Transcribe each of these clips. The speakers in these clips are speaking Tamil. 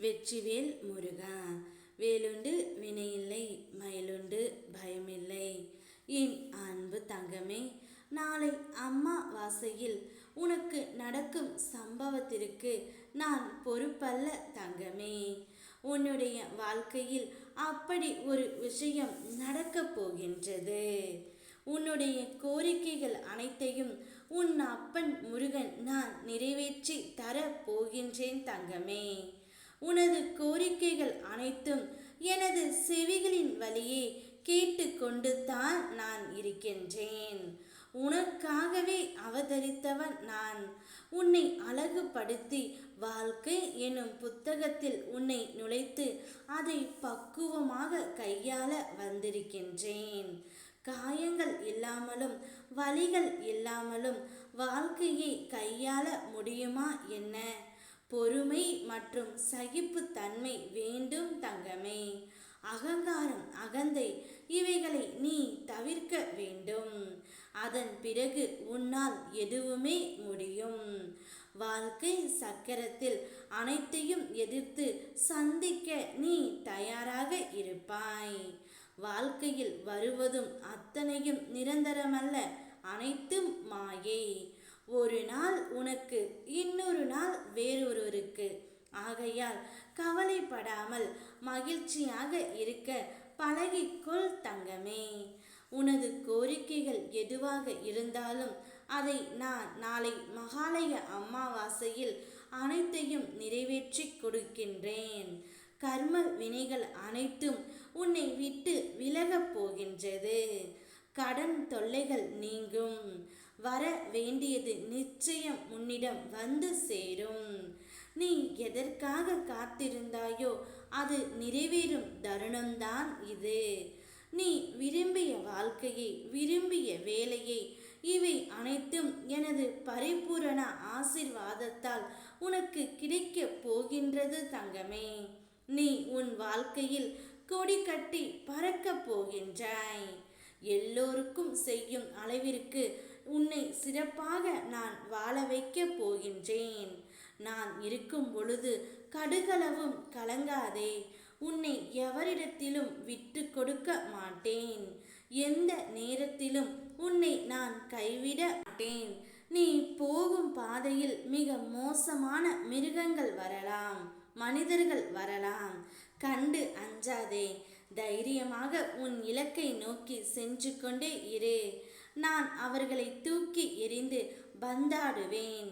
வெற்றிவேல் முருகா. வேலுண்டு வினையில்லை மயிலுண்டு பயமில்லை. என் அன்பு தங்கமே நாளை அம்மா வாசையில் உனக்கு நடக்கும் சம்பவத்திற்கு நான் பொறுப்பல்ல தங்கமே. உன்னுடைய வாழ்க்கையில் அப்படி ஒரு விஷயம் நடக்கப் போகின்றது. உன்னுடைய கோரிக்கைகள் அனைத்தையும் உன் அப்பன் முருகன் நான் நிறைவேற்றி தர போகின்றேன் தங்கமே. உனது கோரிக்கைகள் அனைத்தும் எனது செவிகளின் வழியே கேட்டுக்கொண்டு தான் நான் இருக்கின்றேன். உனக்காகவே அவதரித்தவன் நான். உன்னை அழகுபடுத்தி வாழ்க்கை எனும் புத்தகத்தில் உன்னை நுழைத்து அதை பக்குவமாக கையாள வந்திருக்கின்றேன். காயங்கள் இல்லாமலும் வலிகள் இல்லாமலும் வாழ்க்கையை கையாள முடியுமா என்ன? பொறுமை மற்றும் சகிப்புத்தன்மை வேண்டும் தங்கமே. அகங்காரம் அகந்தை இவைகளை நீ தவிர்க்க வேண்டும். அதன் பிறகு உன்னால் எதுவுமே முடியும். வாழ்க்கை சக்கரத்தில் அனைத்தையும் எதிர்த்து சந்திக்க நீ தயாராக இருப்பாய். வாழ்க்கையில் வருவதும் அத்தனையும் நிரந்தரமல்ல அனைத்தும் மாயை. ஒரு நாள் உனக்கு இன்னொரு நாள் வேறொருவருக்கு ஆகையால் கவலைப்படாமல் மகிழ்ச்சியாக இருக்க பழகிக்கொள் தங்கமே. உனது கோரிக்கைகள் எதுவாக இருந்தாலும் அதை நான் நாளை மகாலய அமாவாசையில் அனைத்தையும் நிறைவேற்றி கொடுக்கின்றேன். கர்ம வினைகள் அனைத்தும் உன்னை விட்டு விலகப் போகின்றது. கடன் தொல்லைகள் நீங்கும். வர வேண்டியது நிச்சயம் உன்னிடம் வந்து சேரும். நீ எதற்காக காத்திருந்தாயோ அது நிறைவேறும் தருணம்தான் இது. நீ விரும்பிய வாழ்க்கையை விரும்பிய வேலையை இவை அனைத்தும் எனது பரிபூரண ஆசிர்வாதத்தால் உனக்கு கிடைக்கப் போகின்றது தங்கமே. நீ உன் வாழ்க்கையில் கொடி கட்டி பறக்கப் போகின்றாய். எல்லோருக்கும் செய்யும் அளவிற்கு உன்னை சிறப்பாக நான் வாழ வைக்கப் போகின்றேன். நான் இருக்கும் பொழுது கடுகளவும் கலங்காதே. உன்னை எவரிடத்திலும் விட்டு கொடுக்க மாட்டேன். எந்த நேரத்திலும் உன்னை நான் கைவிட மாட்டேன். நீ போகும் பாதையில் மிக மோசமான மிருகங்கள் வரலாம் மனிதர்கள் வரலாம். கண்டு அஞ்சாதே. தைரியமாக உன் இலக்கை நோக்கி சென்று கொண்டே இரு. நான் அவர்களை தூக்கி எறிந்து பந்தாடுவேன்.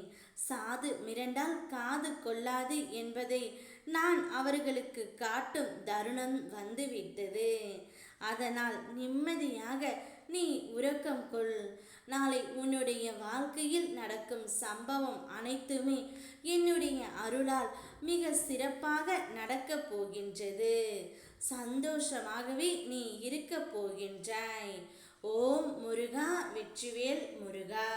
சாது மிரண்டால் காது கொள்ளாது என்பதை நான் அவர்களுக்கு காட்டும் தருணம் வந்துவிட்டது. அதனால் நிம்மதியாக நீ உறக்கம் கொள். நாளை உன்னுடைய வாழ்க்கையில் நடக்கும் சம்பவம் அனைத்துமே என்னுடைய அருளால் மிக சிறப்பாக நடக்கப் போகின்றது. சந்தோஷமாகவே நீ இருக்க போகின்றாய். ஓம் முருகா வெற்றிவேல் முருகா.